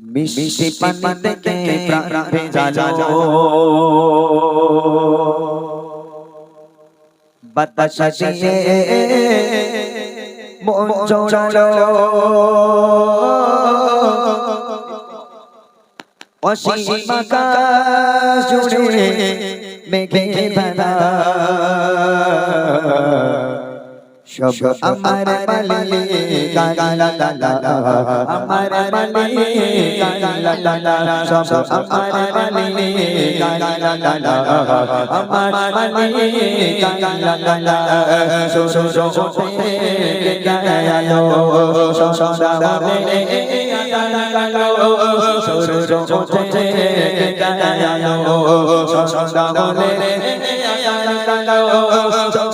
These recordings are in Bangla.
মিষ্টি পানি থেকে প্রাণ ভেজালো বাতাস দিয়ে মন জোড়ালো। অসীম আকাশ জুড়ে মেঘে ভরা। সব আমার মালি গালা লা লা আমার মালি গালা লা লা সব আমার মালি গালা লা লা আমার মালি গালা লা লা সো সো সো সো গায়ালো সো সো সো গায়ালো সো সো সো সো গায়ালো সো সো সো তুলেছি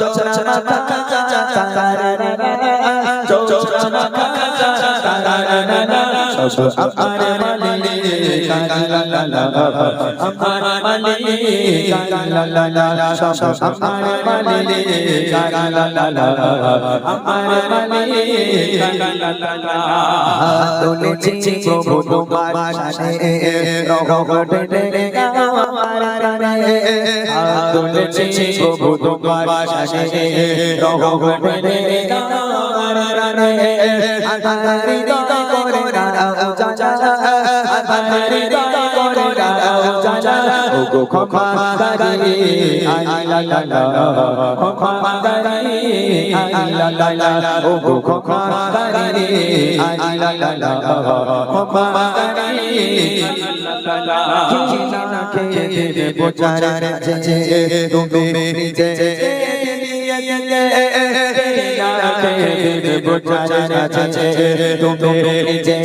প্রভু তোমার শানে রঘুবটে আমার রানে তুলেছি প্রভু তোমার শানে রঘুবটে আমার রানে আধারি করে না উজালা আধারি করে না উজালা ও গো ক্ষমা করি আই লা লা লা ক্ষমা করি আই লা লা লা ও গো ক্ষমা করি আই লা লা লা ক্ষমা করি না খেয়ে বোঝার যে তুমি নিজে বোঝার আছে তুমি নিজে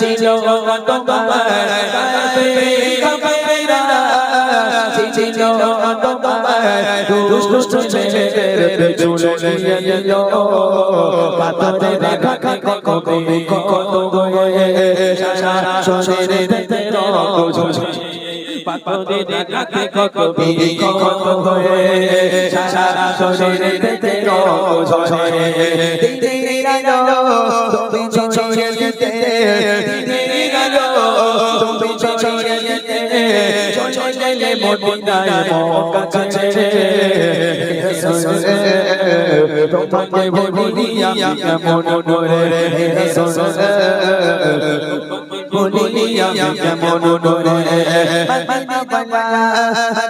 ছিল তোমার ছিল তোমার দেখা কবি কত কত গয়ে সারা শরীরে তেরো ঝরে দিদি রাজো তুমি ছড়িয়ে যেতে দিদি রাজো তুমি ছড়িয়ে যেতে চলে মদিনায় মক্কা কাছে তোমাকে বলি কেমন করে বলি আমি কেমন করে বালা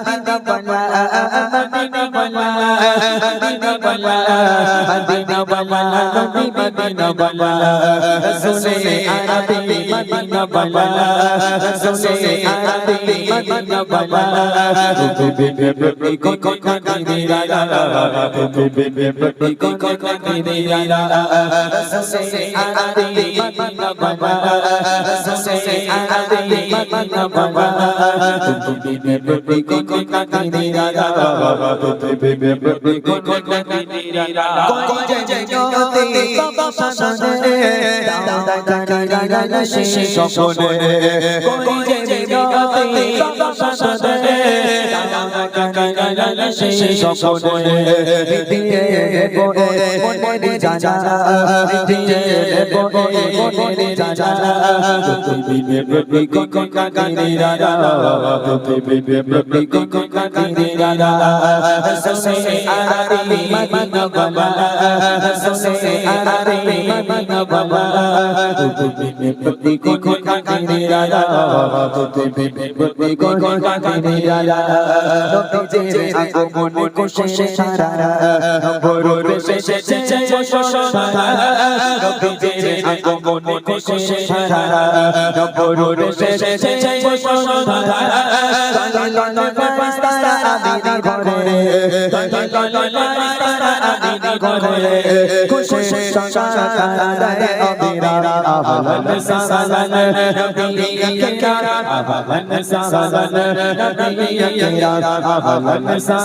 মদিনা বালা মদিনা বালা মদিনা বালা মদিনা বালা নবী মদিনা বালা রসুলে আরবি মদিনা বালা রসুলে আরবি মদিনা বালা তুমি বেবি কো কো কাকি দিরা তুমি বেবি কো কো কাকি দিরা রসুলে আরবি মদিনা বালা রসুলে আরবি মদিনা বালা তুমি বেবি কো কো কাকি দিরা তুমি বেবি কো কো কাকি দিরা কোন যে বাবা দাদা দাদা শিশি স্বপনে কোন দাদা দাদা শিশি দিয়ে বনে বনে জানা দিয়ে বনে বনে জানা। তুমি বেবি কো কো কাকি তুমি বেবি কো কো কাকি সসে আরবি মদিনা বাবা সসে আরবি মদিনা বাবা তুমি বেবি কো কো কাকি তুমি বেবি কো কো কাকি দিরা নবীজির আগমনে খুশি সারা বড় বেশে আগমনে খুশি সারা বড় বেশে সারা।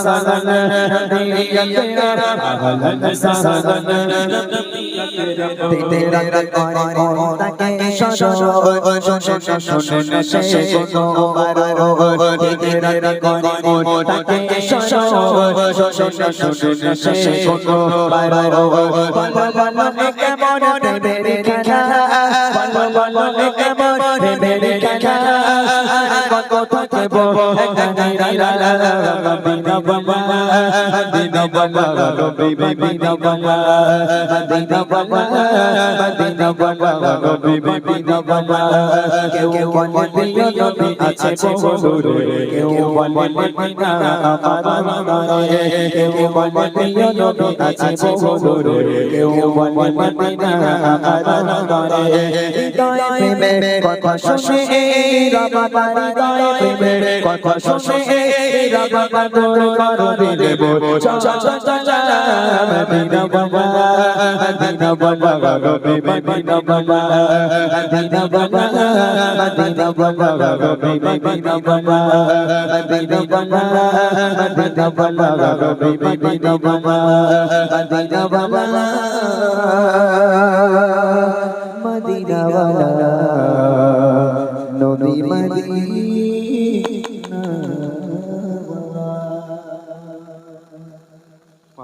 কোনো বারো তেরা করে তাকে বাবা কেউ আছে কেউ কথা শুনে প্রেমে কথা শুনে রবা দূর করো চল মদিনা বাবা মদিনা বাবা রবি মদিনা বাবা মদিনা বাবা মদিনা বাবা রবি মদিনা বাবা মদিনা বাবা মদিনা বাবা রবি মদিনা বাবা মদিনা বাবা মদিনা বাবা নবী মদিনা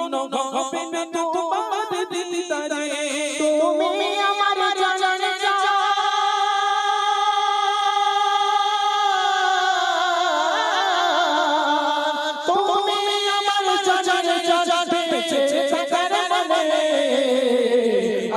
কোত বেসাব পারের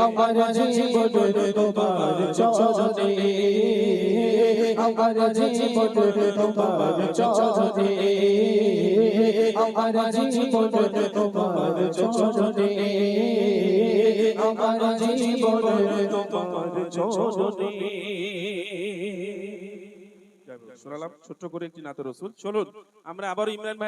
আমার ছোট্ট করে একটি নাতে রসুল। চলুন আমরা আবার ইমরান ভাই